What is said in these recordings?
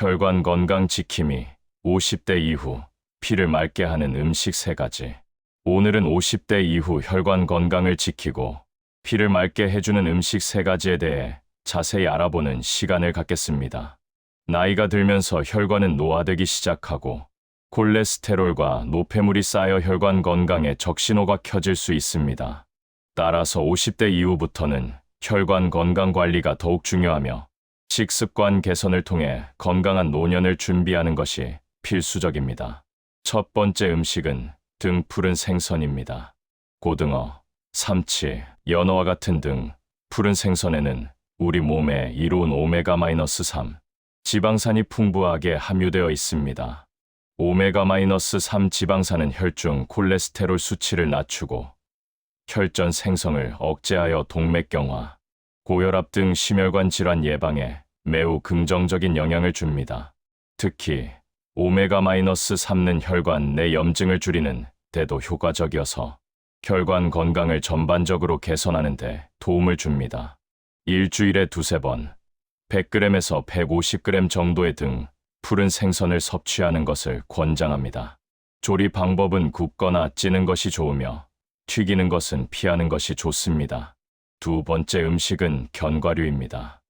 혈관 건강 지킴이 50대 이후 피를 맑게 하는 음식 3가지. 오늘은 50대 이후 혈관 건강을 지키고 피를 맑게 해주는 음식 3가지에 대해 자세히 알아보는 시간을 갖겠습니다. 나이가 들면서 혈관은 노화되기 시작하고 콜레스테롤과 노폐물이 쌓여 혈관 건강에 적신호가 켜질 수 있습니다. 따라서 50대 이후부터는 혈관 건강 관리가 더욱 중요하며 식습관 개선을 통해 건강한 노년을 준비하는 것이 필수적입니다. 첫 번째 음식은 등 푸른 생선입니다. 고등어, 삼치, 연어와 같은 등 푸른 생선에는 우리 몸에 이로운 오메가-3 지방산이 풍부하게 함유되어 있습니다. 오메가-3 지방산은 혈중 콜레스테롤 수치를 낮추고 혈전 생성을 억제하여 동맥경화, 고혈압 등 심혈관 질환 예방에 매우 긍정적인 영향을 줍니다. 특히 오메가-3는 혈관 내 염증을 줄이는 데도 효과적이어서 혈관 건강을 전반적으로 개선하는 데 도움을 줍니다. 일주일에 두세 번 100g에서 150g 정도의 등 푸른 생선을 섭취하는 것을 권장합니다. 조리 방법은 굽거나 찌는 것이 좋으며 튀기는 것은 피하는 것이 좋습니다. 두 번째 음식은 견과류입니다.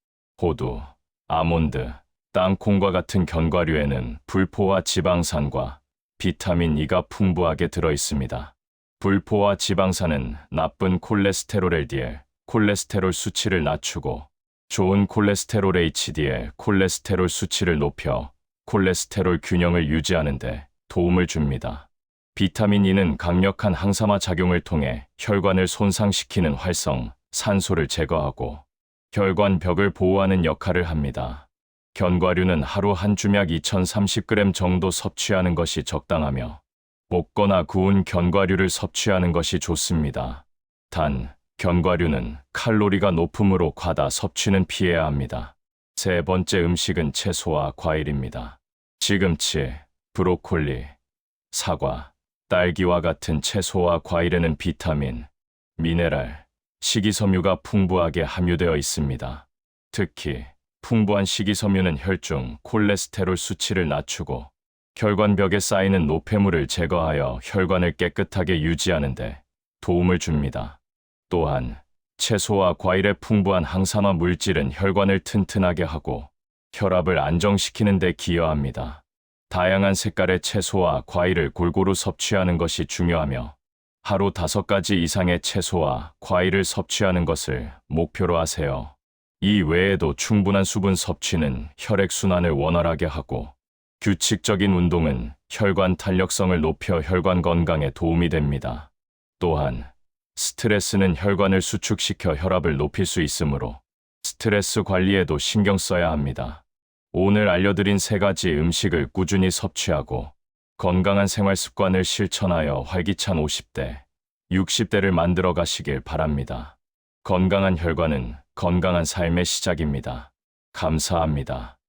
호두, 아몬드, 땅콩과 같은 견과류에는 불포화 지방산과 비타민 E가 풍부하게 들어 있습니다. 불포화 지방산은 나쁜 콜레스테롤 LDL, 콜레스테롤 수치를 낮추고 좋은 콜레스테롤 HDL, 콜레스테롤 수치를 높여 콜레스테롤 균형을 유지하는 데 도움을 줍니다. 비타민 E는 강력한 항산화 작용을 통해 혈관을 손상시키는 활성, 산소를 제거하고 혈관 벽을 보호하는 역할을 합니다. 견과류는 하루 한 주약 2030g 정도 섭취하는 것이 적당하며 볶거나 구운 견과류를 섭취하는 것이 좋습니다. 단, 견과류는 칼로리가 높으므로 과다 섭취는 피해야 합니다. 세 번째 음식은 채소와 과일입니다. 시금치, 브로콜리, 사과, 딸기와 같은 채소와 과일에는 비타민, 미네랄, 식이섬유가 풍부하게 함유되어 있습니다. 특히 풍부한 식이섬유는 혈중 콜레스테롤 수치를 낮추고 혈관벽에 쌓이는 노폐물을 제거하여 혈관을 깨끗하게 유지하는 데 도움을 줍니다. 또한 채소와 과일의 풍부한 항산화 물질은 혈관을 튼튼하게 하고 혈압을 안정시키는 데 기여합니다. 다양한 색깔의 채소와 과일을 골고루 섭취하는 것이 중요하며 하루 다섯 가지 이상의 채소와 과일을 섭취하는 것을 목표로 하세요. 이 외에도 충분한 수분 섭취는 혈액순환을 원활하게 하고 규칙적인 운동은 혈관 탄력성을 높여 혈관 건강에 도움이 됩니다. 또한 스트레스는 혈관을 수축시켜 혈압을 높일 수 있으므로 스트레스 관리에도 신경 써야 합니다. 오늘 알려드린 세 가지 음식을 꾸준히 섭취하고 건강한 생활 습관을 실천하여 활기찬 50대, 60대를 만들어 가시길 바랍니다. 건강한 혈관은 건강한 삶의 시작입니다. 감사합니다.